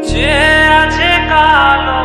যে আছে কালো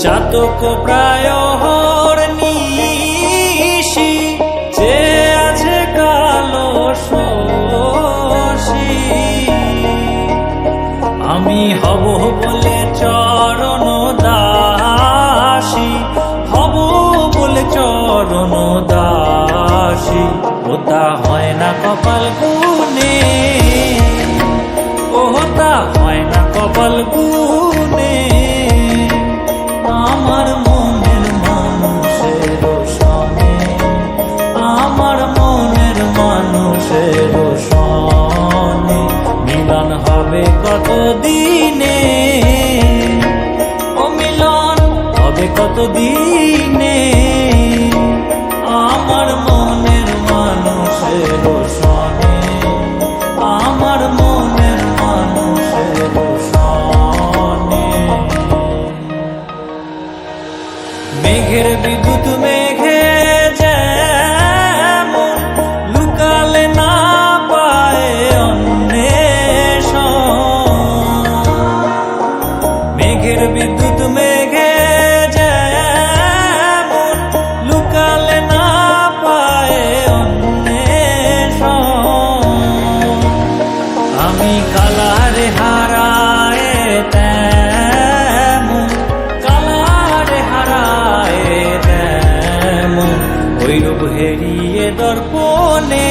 চাতক প্রায় নিশি যে আছে কালো সি আমি হব বলে ওটা হয় না কপাল গুনে ওটা হয় না কপাল গুনে আমার মনের মানুষের সনে, আমার মনের মানুষের সনে। মিলন হবে কত দিনে ও মিলন হবে কত দিনে বিদ্যুৎ মেঘে যেমন লুকালে না পায় অন্বেষণ। আমি কালারে হারায় তেমন, কালারে হারায় তেমন হেরিয়ে দর্পণে